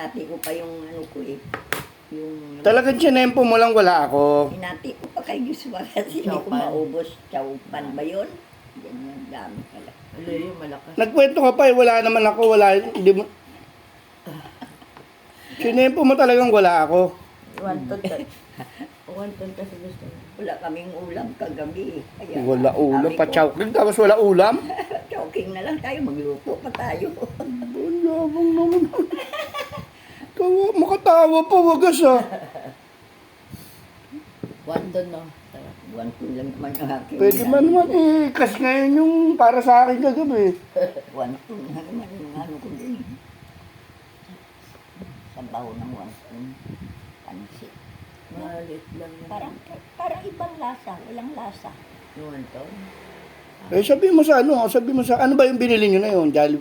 hinati ko pa yung ano ko eh. Yung Talagang chinempo mo lang wala ako. hinati ko pa kay Joshua kasi hindi ko Chowpan. maubos. Chowpan ba yun? Yan yung dami pala. Ano yung malakas? Nagkwento ka pa eh, wala naman ako, wala, hindi mo... Chinempo mo talagang wala ako. Wanton ka. Wanton kasi gusto mo. Wala kaming ulam kagabi. Kaya, Wala ulam, sabi ko, pa-chowking, tapos wala ulam. Chowking na lang tayo, magluto pa tayo. Ang yabang naman. Tawa, makatawa pa, wagas ah. Wanton no. Tara. Buwan ko lang naman ang aking Pwede man naman eh, kasi ngayon yung para sa akin kagabi. Buwan ko na naman yung ano ko din. Sabaw ng buwan ko. Pansit. Maliit lang yan. Parang, parang ibang lasa, walang lasa. Yung wanton. Eh sabi mo sa ano, sabi mo sa, ano ba yung binili nyo na yun? Jolly,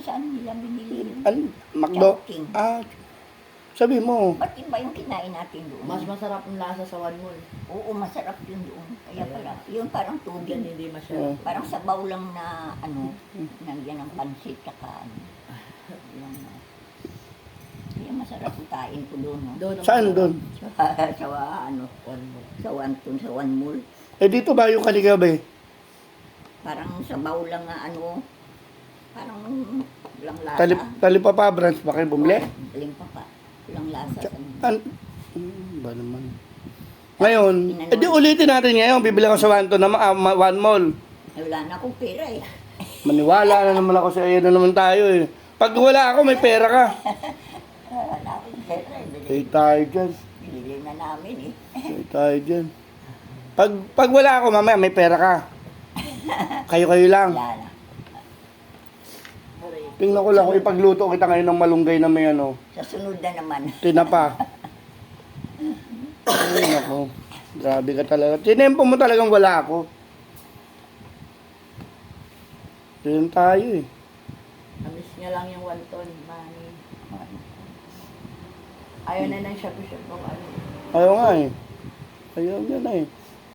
Ko saan nila binili yun. ano, Macdo? Chowking. Ah, sabi mo. Ba't iba yung kinain natin doon? Mas masarap ang lasa sa one mall. Oo, masarap yun doon. Kaya pala, yun parang Yan tubig. hindi Oh. masyado. Parang sabaw lang na ano, nandiyan ng pansit tsaka ano. Yung, kaya masarap kain ko doon. No? Doon ang Saan masarap. doon? Sa, sa ano, One mall. sa Wantun, sa One Mall. Eh dito ba yung kanigabi? Parang sabaw lang na ano, parang walang lasa. Talip, talip pa pa, branch ba kayo bumili? Galing pa pa. Walang lasa. An, hmm, ba naman. Ngayon, edi ulitin natin ngayon, bibili ako sa Wanto na ma- One Mall. Eh, wala na akong pera eh. Maniwala na naman ako sa iyo na naman tayo eh. Pag wala ako, may pera ka. wala akong pera eh. Bili- Stay tayo dyan. Binili na namin eh. Stay tayo dyan. Pag, pag wala ako, mamaya may pera ka. Kayo-kayo lang. Wala na. Tingnan ko lang kung ipagluto kita ngayon ng malunggay na may ano, Sa sunod na naman. tinapa. Ay, nako. Grabe ka talaga. Tinempo mo talagang wala ako. Diyan tayo eh. Amis niya lang yung wanton. Mani. Ayaw na ng shabu-shabu ano. Ayaw nga eh. Ayaw niya na eh.